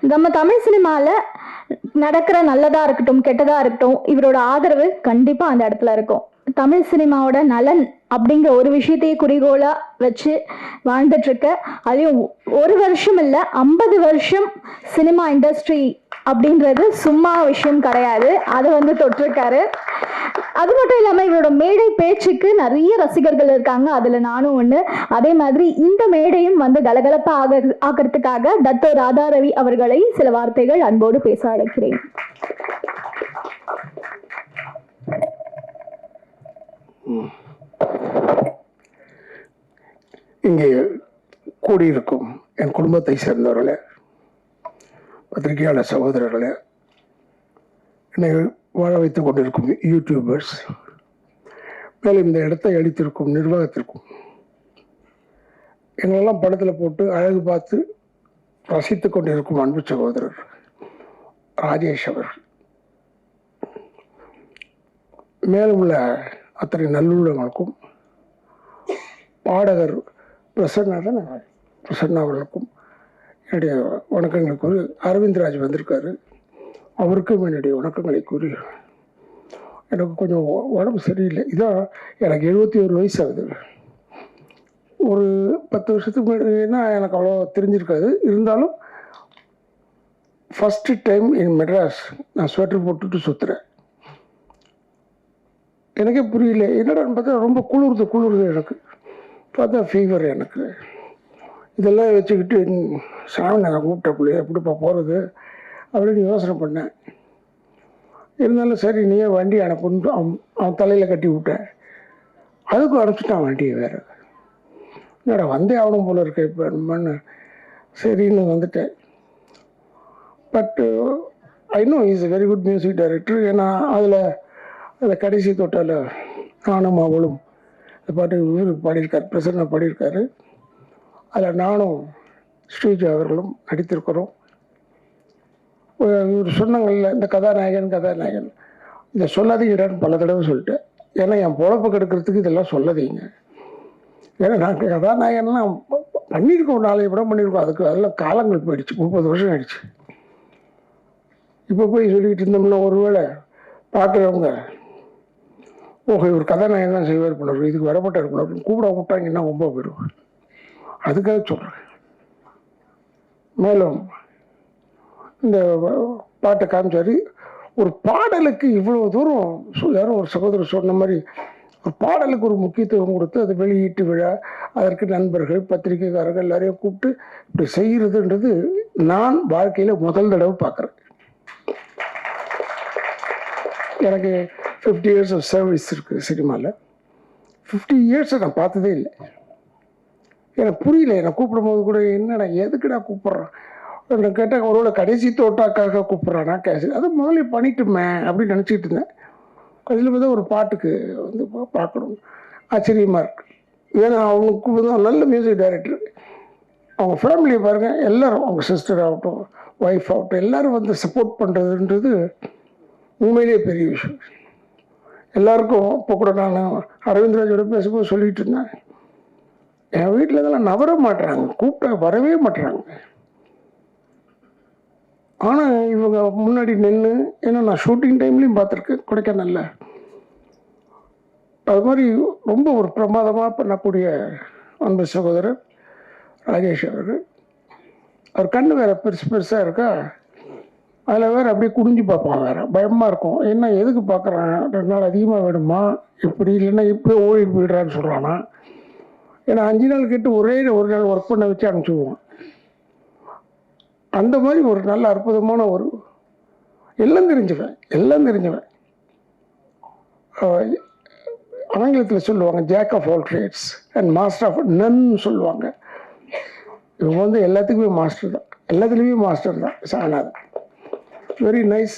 நம்ம தமிழ் சினிமாவில் நடக்கிற நல்லதாக இருக்கட்டும் கெட்டதாக இருக்கட்டும் இவரோட ஆதரவு கண்டிப்பாக அந்த இடத்துல இருக்கும். தமிழ் சினிமாவோட நலன் அப்படிங்கிற ஒரு விஷயத்தையே குறிகோளாக வச்சு வாழ்ந்துட்டுருக்க அதையும் ஒரு வருஷம் இல்லை ஐம்பது வருஷம் சினிமா இண்டஸ்ட்ரி அப்படின்றது சும்மா விஷயம் கிடையாது. அதை வந்து தொட்டிருக்காரு. அது மட்டும் இல்லாமல் இவரோட மேடை பேச்சுக்கு நிறைய ரசிகர்கள் இருக்காங்க. அதில் நானும் ஒன்று அதே மாதிரி இந்த மேடையும் வந்து கலகலப்பாக ஆக ஆகிறதுக்காக தத்தோ ராதாரவி அவர்களை சில வார்த்தைகள் அன்போடு பேச அழைக்கிறேன். இங்கே கூடியிருக்கும் என் குடும்பத்தை சேர்ந்தவர்களே பத்திரிகையாளர் சகோதரர்களே என்னை வாழ வைத்துக் கொண்டிருக்கும் யூடியூபர்ஸ் மேலும் இந்த இடத்தை அளித்திருக்கும் நிர்வாகத்திற்கும். எங்களெல்லாம் படத்தில் போட்டு அழகு பார்த்து ரசித்துக் கொண்டிருக்கும் அன்பு சகோதரர் ராஜேஷ் அவர்கள். மேலும் உள்ள அத்தனை நல்லுள்ளங்களுக்கும் பாடகர் பிரசன்னா தானே? பிரசன்னா அவர்களுக்கும் என்னுடைய ஒரு கூறி அரவிந்த்ராஜ் வந்திருக்காரு. அவருக்கும் என்னுடைய வணக்கங்களை கூறி எனக்கு கொஞ்சம் உடம்பு சரியில்லை. இதான் எனக்கு எழுபத்தி ஒரு வயசு ஆகுது ஒரு பத்து வருஷத்துக்கு முன்னாடினா எனக்கு அவ்வளோ தெரிஞ்சிருக்காது. இருந்தாலும் ஃபஸ்ட்டு டைம் என் மெட்ராஸ் நான் ஸ்வெட்டர் போட்டுட்டு சுற்றுறேன் எனக்கே புரியல என்னடான்னு பார்த்தா ரொம்ப குளிருது குளிருது எனக்கு. பார்த்தா ஃபீவர் எனக்கு. இதெல்லாம் வச்சுக்கிட்டு சாமி நாங்கள் கூப்பிட்டப்பிள்ளை எப்படிப்பா போகிறது அப்படின்னு யோசனை பண்ணேன். இருந்தாலும் சரி நீயே வண்டி அனுப்புன்ட்டு அவன் அவன் தலையில் கட்டி விட்டேன். அதுக்கும் அனுப்பிச்சிட்டான் வண்டியை வேறு. என்னடா வந்தே ஆகணும் போல இருக்க இப்போ நம்மன்னு சரின்னு வந்துட்டேன். But I know is very good music director ஏன்னா அதில் அந்த கடைசி தொட்டால் நானும் அவளும் இந்த பாட்டு இவர் பாடியிருக்கார் பிரசன்னா பாடியிருக்காரு. அதில் நானும் ஸ்ரீஜா அவர்களும் நடித்திருக்கிறோம். இவர் சொன்னங்கள்ல இந்த கதாநாயகன் கதாநாயகன். இதை சொல்லாதீங்கடான்னு பல தடவை சொல்லிட்டேன். ஏன்னா என் பொழப்பு கெடுக்கிறதுக்கு இதெல்லாம் சொல்லாதீங்க. ஏன்னா நாங்கள் கதாநாயகன்லாம் பண்ணியிருக்கோம் நாளைய படம் பண்ணியிருக்கோம். அதுக்கு அதெல்லாம் காலங்கள் போயிடுச்சு. முப்பது வருஷம் ஆயிடுச்சு. இப்போ போய் சொல்லிக்கிட்டு இருந்தோம்னா ஒருவேளை பார்க்குறவங்க ஓகே இவர் கதாநாயகன் தான் செய்வார் பண்ணுவார் இதுக்கு வரப்பட்ட இருக்கணும் அப்படின்னு கூப்பிட விட்டாங்கன்னா ரொம்ப போயிடும் அதுக்காக சொல்கிறேன் மேலும் இந்த பாட்டை காமிச்சார். ஒரு பாடலுக்கு இவ்வளோ தூரம் யாரும் ஒரு சகோதரர் சொன்ன மாதிரி ஒரு பாடலுக்கு ஒரு முக்கியத்துவம் கொடுத்து அது வெளியீட்டு விழா அதற்கு நண்பர்கள் பத்திரிகைக்காரர்கள் எல்லாரையும் கூப்பிட்டு இப்படி செய்கிறதுன்றது நான் வாழ்க்கையில் முதல் தடவை பார்க்குறேன் எனக்கு ஃபிஃப்டி இயர்ஸ் ஆஃப் சர்வீஸ் இருக்குது சினிமாவில் ஃபிஃப்டி இயர்ஸை நான் பார்த்ததே இல்லை. எனக்கு புரியல என்னை கூப்பிடும்போது கூட என்னடா எதுக்குடா கூப்பிட்றான்? கேட்டால் ஒருவேளை கடைசி தோட்டாக்காக கூப்பிட்றானா கேசி அது முதல்ல பண்ணிட்டுமே அப்படின்னு நினச்சிட்டு இருந்தேன். கடைசியில் பார்த்தா ஒரு பாட்டுக்கு வந்து பா- பார்க்கணும். ஆச்சரியமாக இருக்குது ஏன்னா அவனுக்கு வந்து நல்ல மியூசிக் டைரக்டர் அவங்க ஃபேமிலியை பாருங்கள் எல்லாரும் அவங்க சிஸ்டர் ஆகட்டும் ஒய்ஃப் ஆகட்டும் எல்லோரும் வந்து சப்போர்ட் பண்ணுறதுன்றது உண்மையிலேயே பெரிய விஷயம். எல்லாருக்கும் இப்போ கூட நான் அரவிந்த்ராஜோட பேசும்போது சொல்லிட்டு இருந்தேன். என் வீட்டில் இதெல்லாம் நவர மாட்டுறாங்க கூப்பிட்டா வரவே மாட்டுறாங்க ஆனால் இவங்க முன்னாடி நின்று ஏன்னா நான் ஷூட்டிங் டைம்லையும் பார்த்துருக்கேன் கொடைக்கானலில். அது மாதிரி ரொம்ப ஒரு பிரமாதமாக பண்ணக்கூடிய அன்பு சகோதரர் ராஜேஷ் அவர்கள் அவர் கண் வேற பெருசு பெருசாக இருக்கா? அதில் வேறு அப்படியே குடிஞ்சு பார்ப்பான் வேறு. பயமாக இருக்கும். என்ன எதுக்கு பார்க்குறான்? ரெண்டு நாள் அதிகமாக வேணுமா? இப்படி இல்லைன்னா இப்படியே ஓடி போயிடுறான்னு சொல்கிறானா ஏன்னா அஞ்சு நாள் கேட்டு ஒரே ஒரு நாள் ஒர்க் பண்ண வச்சு அனுப்பிச்சுடுவான் அந்த மாதிரி ஒரு நல்ல அற்புதமான ஒரு எல்லாம் தெரிஞ்சுவேன் எல்லாம் தெரிஞ்சுவேன். ஆங்கிலத்தில் சொல்லுவாங்க jack of all trades and master of none சொல்லுவாங்க. இவங்க வந்து எல்லாத்துக்குமே மாஸ்டர் தான். எல்லாத்துலேயுமே மாஸ்டர் தான். சாணாதான் வெரி நைஸ்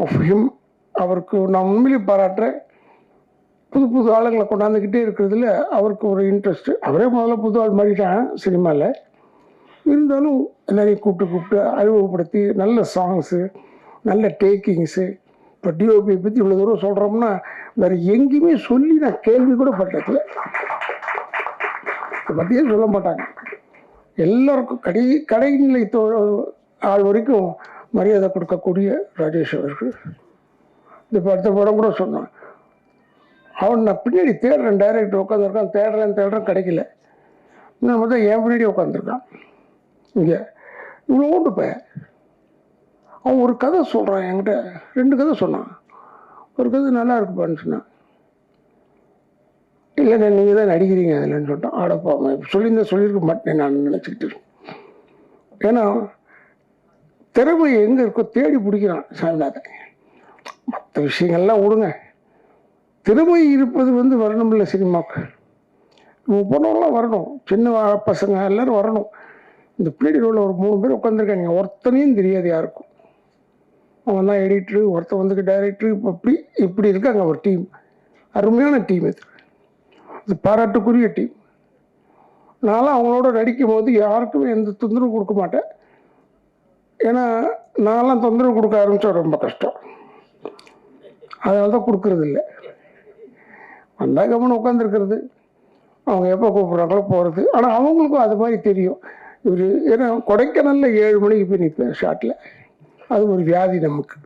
ஆஃப் ஹிம் அவருக்கு நான் உண்மையிலேயே பாராட்டுறேன். புது புது ஆளுங்களை கொண்டாந்துக்கிட்டே இருக்கிறதுல அவருக்கு ஒரு இன்ட்ரெஸ்ட்டு அவரே முதல்ல புது ஆள் மாறிட்டான் சினிமாவில் இருந்தாலும் எல்லாரையும் கூப்பிட்டு கூப்பிட்டு அறிமுகப்படுத்தி நல்ல சாங்ஸு நல்ல டேக்கிங்ஸு இப்போ டிஓபி பற்றி இவ்வளோ தூரம் சொல்கிறோம்னா வேறு எங்கேயுமே சொல்லி நான் கேள்வி கூட பட்டதில்லை. இதை பற்றியே சொல்ல மாட்டாங்க. எல்லாருக்கும் கடை கடைநிலை தோ ஆள் வரைக்கும் மரியாதை கொடுக்கக்கூடிய ராஜேஷ் அவர்கள். இந்த படத்தை படம் கூட சொன்னான். அவன் நான் பின்னாடி தேடுறேன் டைரக்டர் உட்காந்துருக்கான் தேடுறேன் தேடுறேன் கிடைக்கல. நான் பார்த்தா என் பின்னாடி உட்காந்துருக்கான் இங்கே. இவ்வளோ உண்டு பையன். அவன் ஒரு கதை சொல்கிறான் என்கிட்ட. ரெண்டு கதை சொன்னான். ஒரு கதை நல்லா இருக்குப்பான்னு சொன்னான். இல்லைண்ணே நீங்கள் தான் நடிக்கிறீங்க அதில்ன்னு சொல்லிட்டான். ஆடப்பா அவன் சொல்லியிருந்தா சொல்லியிருக்க மாட்டேன் நான் நினச்சிக்கிட்டு ஏன்னா திறமை எங்கே இருக்கோ தேடி பிடிக்கிறான் சாமிநாதன். மற்ற விஷயங்கள்லாம் விடுங்க. திறமை இருப்பது வந்து வரணும் இல்லை சினிமாவுக்கு இவங்க பொண்ணவங்களாம் வரணும். சின்ன பசங்க எல்லாரும் வரணும். இந்த பின்னாடி ரோலில் ஒரு மூணு பேர் உட்காந்துருக்காங்க ஒருத்தனையும் தெரியாது யாருக்கும். அவன் தான் எடிட்ரு ஒருத்தன் வந்துக்கு டைரக்டரு. இப்போ இப்படி இப்படி இருக்காங்க ஒரு டீம். அருமையான டீம் இது. இது பாராட்டுக்குரிய டீம். நான்லாம் அவங்களோட நடிக்கும் போது யாருக்குமே எந்த தொந்தரவு கொடுக்க மாட்டேன். ஏன்னா நான்லாம் தொந்தரவு கொடுக்க ஆரம்பித்தா ரொம்ப கஷ்டம். அதனால தான் கொடுக்கறதில்லை. வந்தால் கவனம் உட்காந்துருக்கிறது அவங்க எப்போ கூப்பிட்றாங்களோ போகிறது ஆனால் அவங்களுக்கும் அது மாதிரி தெரியும். இவர் ஏன்னா கொடைக்கானலில் ஏழு மணிக்கு போய் நிற்பேன் ஷாட்டில் அது ஒரு வியாதி நமக்கு.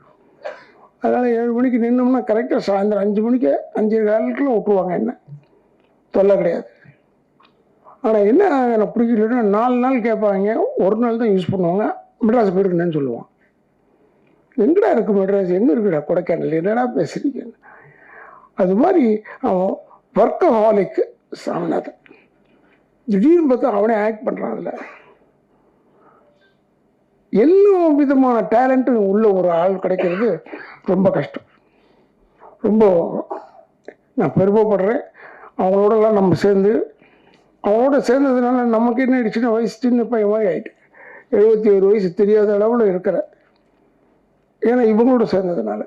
அதனால் ஏழு மணிக்கு நின்னோம்னா கரெக்டாக சாயந்தரம் அஞ்சு மணிக்கு அஞ்சு காலத்துக்குள்ள விட்டுருவாங்க என்ன? தொல்லை கிடையாது. ஆனால் என்ன எனக்கு பிடிக்கலன்னா நாலு நாள் கேட்பாங்க. ஒரு நாள் தான் யூஸ் பண்ணுவாங்க. மெட்ராஸ் போயிருக்கணும்னு சொல்லுவான் எங்கடா இருக்கு மெட்ராஸ்? எங்கே இருக்குடா கொடைக்கானல்? என்னடா பேசுகிறீங்க அது மாதிரி அவன் ஒர்க்கஹாலிக்கு சாமிநாதன் திடீர்னு பார்த்தா அவனே ஆக்ட் பண்ணுறான் அதில். எல்லா விதமான டேலண்ட்டும் உள்ள ஒரு ஆள் கிடைக்கிறது ரொம்ப கஷ்டம். ரொம்ப நான் பெருமைப்படுறேன். அவங்களோடலாம் நம்ம சேர்ந்து அவங்களோட சேர்ந்ததுனால நமக்கு என்ன ஆயிடுச்சுன்னா வயசு சின்ன பையன் மாதிரி ஆயிட்டு. எழுபத்தி ஒரு வயசு தெரியாத அளவில் இருக்கிற. ஏன்னா இவங்களோட சேர்ந்ததுனால.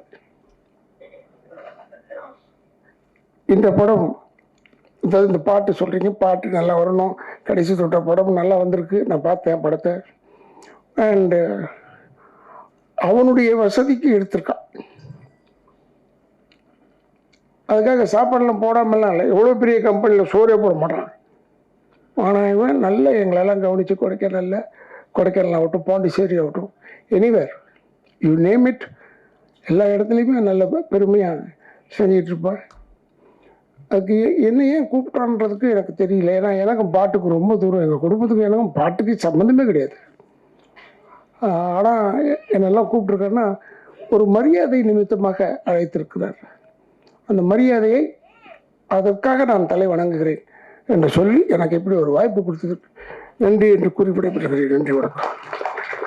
இந்த படம் அதாவது இந்த பாட்டு சொல்கிறீங்க பாட்டு நல்லா வரணும். கடைசி தொட்ட படம் நல்லா வந்திருக்கு. நான் பார்த்தேன் படத்தை. அண்டு அவனுடைய வசதிக்கு எடுத்திருக்கான். அதுக்காக சாப்பாடெல்லாம் போடாமலாம் இல்லை. எவ்வளோ பெரிய கம்பெனியில் சோறே போட மாட்டான். ஆனால் இவன் நல்ல எங்களெல்லாம் கவனித்து கொடைக்கானல்ல கொடைக்கானல் ஆகட்டும் பாண்டிச்சேரி ஆகட்டும் எனிவேர் யூ நேம் இட் எல்லா இடத்துலையுமே நல்ல பெருமையாக செஞ்சிகிட்ருப்பாள் அதுக்கு என்ன ஏன் கூப்பிட்டான்றதுக்கு எனக்கு தெரியல. ஏன்னா எனக்கும் பாட்டுக்கு ரொம்ப தூரம். எங்கள் குடும்பத்துக்கு எனக்கும் பாட்டுக்கு சம்மந்தமே கிடையாது. ஆனால் என்னெல்லாம் கூப்பிட்ருக்காருன்னா ஒரு மரியாதை நிமித்தமாக அழைத்திருக்கிறார். அந்த மரியாதையை அதற்காக நான் தலை வணங்குகிறேன் என்று சொல்லி எனக்கு எப்படி ஒரு வாய்ப்பு கொடுத்ததுக்கு நன்றி என்று கூறி நன்றி வணக்கம்.